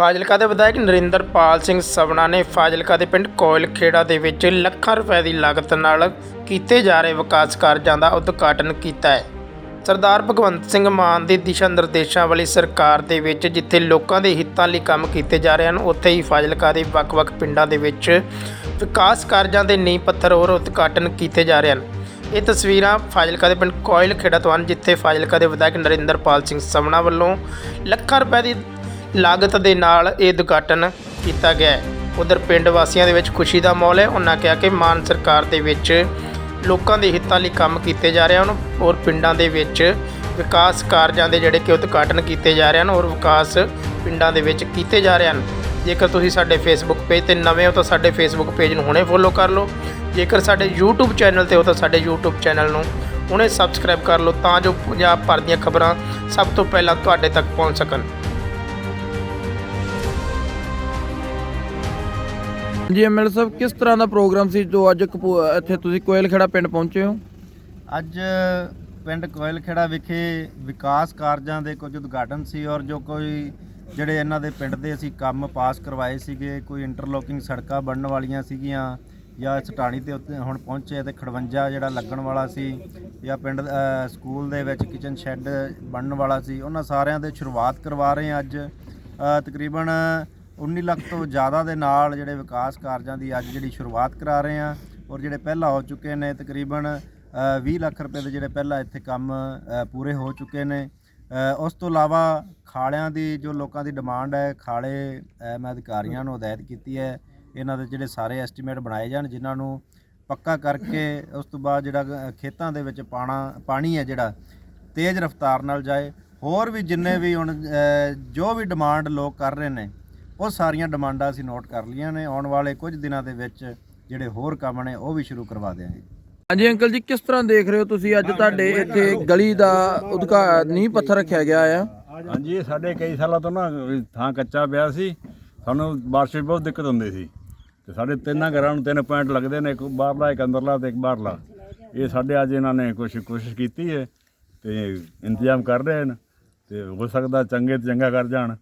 ਫਾਜ਼ਿਲਕਾ ਦੇ ਵਿਧਾਇਕ ਨਰਿੰਦਰਪਾਲ ਸਿੰਘ ਸਵਣਾ ਨੇ ਫਾਜ਼ਿਲਕਾ ਦੇ ਪਿੰਡ ਕੋਇਲ ਖੇੜਾ ਦੇ ਵਿੱਚ ਲੱਖਾਂ ਰੁਪਏ ਦੀ ਲਾਗਤ ਨਾਲ ਕੀਤੇ ਜਾ ਰਹੇ ਵਿਕਾਸ ਕਾਰਜਾਂ ਦਾ ਉਦਘਾਟਨ ਕੀਤਾ ਹੈ। ਸਰਦਾਰ ਭਗਵੰਤ ਸਿੰਘ ਮਾਨ ਦੇ ਦਿਸ਼ਾ ਨਿਰਦੇਸ਼ਾਂ ਵਾਲੀ ਸਰਕਾਰ ਦੇ ਵਿੱਚ ਜਿੱਥੇ ਲੋਕਾਂ ਦੇ ਹਿੱਤਾਂ ਲਈ ਕੰਮ ਕੀਤੇ ਜਾ ਰਹੇ ਹਨ, ਉੱਥੇ ਹੀ ਫਾਜ਼ਿਲਕਾ ਦੇ ਵੱਖ-ਵੱਖ ਪਿੰਡਾਂ ਦੇ ਵਿੱਚ ਵਿਕਾਸ ਕਾਰਜਾਂ ਦੇ ਨੀਂਹ ਪੱਥਰ ਹੋਰ ਉਦਘਾਟਨ ਕੀਤੇ ਜਾ ਰਹੇ ਹਨ। ਇਹ ਤਸਵੀਰਾਂ ਫਾਜ਼ਿਲਕਾ ਦੇ ਪਿੰਡ ਕੋਇਲ ਖੇੜਾ ਤੋਂ ਹਨ, ਜਿੱਥੇ ਫਾਜ਼ਿਲਕਾ ਦੇ ਵਿਧਾਇਕ ਨਰਿੰਦਰਪਾਲ ਸਿੰਘ ਸਮਣਾ ਵੱਲੋਂ ਲੱਖਾਂ ਰੁਪਏ ਦੀ ਲਾਗਤ ਦੇ ਨਾਲ ਇਹ ਉਦਘਾਟਨ ਕੀਤਾ ਗਿਆ ਹੈ। ਉਧਰ ਪਿੰਡ ਵਾਸੀਆਂ ਦੇ ਵਿੱਚ ਖੁਸ਼ੀ ਦਾ ਮਾਹੌਲ ਹੈ। ਉਹਨਾਂ ਕਿਹਾ ਕਿ ਮਾਨ ਸਰਕਾਰ ਦੇ ਵਿੱਚ ਲੋਕਾਂ ਦੇ ਹਿੱਤਾਂ ਲਈ ਕੰਮ ਕੀਤੇ ਜਾ ਰਹੇ ਹਨ ਔਰ ਪਿੰਡਾਂ ਦੇ ਵਿੱਚ ਵਿਕਾਸ ਕਾਰਜਾਂ ਦੇ ਜਿਹੜੇ ਕਿ ਉਦਘਾਟਨ ਕੀਤੇ ਜਾ ਰਹੇ ਹਨ ਔਰ ਵਿਕਾਸ ਪਿੰਡਾਂ ਦੇ ਵਿੱਚ ਕੀਤੇ ਜਾ ਰਹੇ ਹਨ। ਜੇਕਰ ਤੁਸੀਂ ਸਾਡੇ ਫੇਸਬੁੱਕ ਪੇਜ ਤੇ ਨਵੇਂ ਹੋ ਤਾਂ ਸਾਡੇ ਫੇਸਬੁੱਕ ਪੇਜ ਨੂੰ ਹੁਣੇ ਫੋਲੋ ਕਰ ਲਓ। ਜੇਕਰ ਸਾਡੇ YouTube ਚੈਨਲ ਤੇ ਹੋ ਤਾਂ ਸਾਡੇ YouTube ਚੈਨਲ ਨੂੰ ਹੁਣੇ ਸਬਸਕ੍ਰਾਈਬ ਕਰ ਲਓ ਤਾਂ ਜੋ ਪੰਜਾਬ ਭਰ ਦੀਆਂ ਖਬਰਾਂ ਸਭ ਤੋਂ ਪਹਿਲਾਂ ਤੁਹਾਡੇ ਤੱਕ ਪਹੁੰਚ ਸਕਣ। ਜੀ ਐਮਐਲ ਸਾਹਿਬ, ਕਿਸ ਤਰ੍ਹਾਂ ਦਾ ਪ੍ਰੋਗਰਾਮ ਸੀ ਜੋ ਅੱਜ ਕਪੂ- ਇੱਥੇ ਤੁਸੀਂ ਕੋਇਲ ਖੇੜਾ ਪਿੰਡ ਪਹੁੰਚੇ ਹੋ? ਅੱਜ ਪਿੰਡ ਕੋਇਲਖੇੜਾ ਵਿਖੇ ਵਿਕਾਸ ਕਾਰਜਾਂ ਦੇ ਕੁਝ ਉਦਘਾਟਨ ਸੀ ਔਰ ਜੋ ਕੋਈ ਜਿਹੜੇ ਇਹਨਾਂ ਦੇ ਪਿੰਡ ਦੇ ਅਸੀਂ ਕੰਮ ਪਾਸ ਕਰਵਾਏ ਸੀਗੇ, ਕੋਈ ਇੰਟਰਲੋਕਿੰਗ ਸੜਕਾਂ ਬਣਨ ਵਾਲੀਆਂ ਸੀਗੀਆਂ ਜਾਂ ਸਟਾਣੀ ਤੇ ਉੱਤੇ ਹੁਣ ਪਹੁੰਚੇ ਤੇ ਖੜਵੰਜਾ ਜਿਹੜਾ ਲੱਗਣ ਵਾਲਾ ਸੀ ਜਾਂ ਪਿੰਡ ਸਕੂਲ ਦੇ ਵਿੱਚ ਕਿਚਨ ਸ਼ੈੱਡ ਬਣਨ ਵਾਲਾ ਸੀ, ਉਹਨਾਂ ਸਾਰਿਆਂ ਦੇ ਸ਼ੁਰੂਆਤ ਕਰਵਾ ਰਹੇ ਹਾਂ ਅੱਜ। ਤਕਰੀਬਨ 19 ਲੱਖ ਤੋਂ ਜ਼ਿਆਦਾ ਦੇ ਨਾਲ ਜਿਹੜੇ ਵਿਕਾਸ ਕਾਰਜਾਂ ਦੀ ਅੱਜ ਜਿਹੜੀ ਸ਼ੁਰੂਆਤ ਕਰਾ ਰਹੇ ਹਾਂ ਔਰ ਜਿਹੜੇ ਪਹਿਲਾਂ ਹੋ ਚੁੱਕੇ ਨੇ ਤਕਰੀਬਨ ਅ, 20 ਲੱਖ ਰੁਪਏ ਦੇ ਜਿਹੜੇ ਪਹਿਲਾਂ ਇੱਥੇ ਕੰਮ ਪੂਰੇ ਹੋ ਚੁੱਕੇ ਨੇ। ਉਸ ਤੋਂ ਇਲਾਵਾ ਖਾਲਿਆਂ ਦੀ ਜੋ ਲੋਕਾਂ ਦੀ ਡਿਮਾਂਡ ਹੈ ਖਾਲੇ ਮੈਂ ਅਧਿਕਾਰੀਆਂ ਨੂੰ ਹਦਾਇਤ ਕੀਤੀ ਹੈ ਇਹਨਾਂ ਦੇ ਜਿਹੜੇ ਸਾਰੇ ਐਸਟੀਮੇਟ ਬਣਾਏ ਜਾਣ ਜਿਨ੍ਹਾਂ ਨੂੰ ਪੱਕਾ ਕਰਕੇ ਉਸ ਤੋਂ ਬਾਅਦ ਜਿਹੜਾ ਖੇਤਾਂ ਦੇ ਵਿੱਚ ਪਾਣਾ ਪਾਣੀ ਹੈ ਜਿਹੜਾ ਤੇਜ਼ ਰਫ਼ਤਾਰ ਨਾਲ ਜਾਏ। ਹੋਰ ਵੀ ਜਿੰਨੇ ਵੀ ਹੁਣ ਜੋ ਵੀ ਡਿਮਾਂਡ ਲੋਕ ਕਰ ਰਹੇ ਨੇ ਉਹ ਸਾਰੀਆਂ ਡਿਮਾਂਡਾਂ ਅਸੀਂ ਨੋਟ ਕਰ ਲਈਆਂ ਨੇ। ਆਉਣ ਵਾਲੇ ਕੁਝ ਦਿਨਾਂ ਦੇ ਵਿੱਚ ਜਿਹੜੇ ਹੋਰ ਕੰਮ ਨੇ ਉਹ ਵੀ ਸ਼ੁਰੂ ਕਰਵਾ ਦਿਆਂਗੇ। ਹਾਂਜੀ ਅੰਕਲ ਜੀ ਕਿਸ ਤਰ੍ਹਾਂ ਦੇਖ ਰਹੇ ਹੋ ਤੁਸੀਂ ਅੱਜ ਤੁਹਾਡੇ ਇੱਥੇ ਗਲੀ ਦਾ ਉਦਘਾ ਨੀਂਹ ਪੱਥਰ ਰੱਖਿਆ ਗਿਆ ਆ? ਹਾਂਜੀ ਇਹ ਸਾਡੇ ਕਈ ਸਾਲਾਂ ਤੋਂ ਨਾ ਥਾਂ ਕੱਚਾ ਪਿਆ ਸੀ। ਸਾਨੂੰ ਬਾਰਿਸ਼ ਵਿੱਚ ਬਹੁਤ ਦਿੱਕਤ ਹੁੰਦੀ ਸੀ। ਤੇ ਸਾਡੇ ਤਿੰਨਾਂ ਘਰਾਂ ਨੂੰ ਤਿੰਨ ਪੁਆਇੰਟ ਲੱਗਦੇ ਨੇ ਇੱਕ ਬਾਹਰਲਾ ਇੱਕ ਅੰਦਰਲਾ ਤੇ ਇੱਕ ਬਾਹਰਲਾ। ਇਹ ਸਾਡੇ ਅੱਜ ਇਹਨਾਂ ਨੇ ਕੁਛ ਕੋਸ਼ਿਸ਼ ਕੀਤੀ ਹੈ ਤੇ ਇੰਤਜ਼ਾਮ ਕਰ ਰਹੇ ਨੇ ਤੇ ਹੋ ਸਕਦਾ ਚੰਗੇ ਤੋਂ ਚੰਗਾ ਕਰ ਜਾਣ।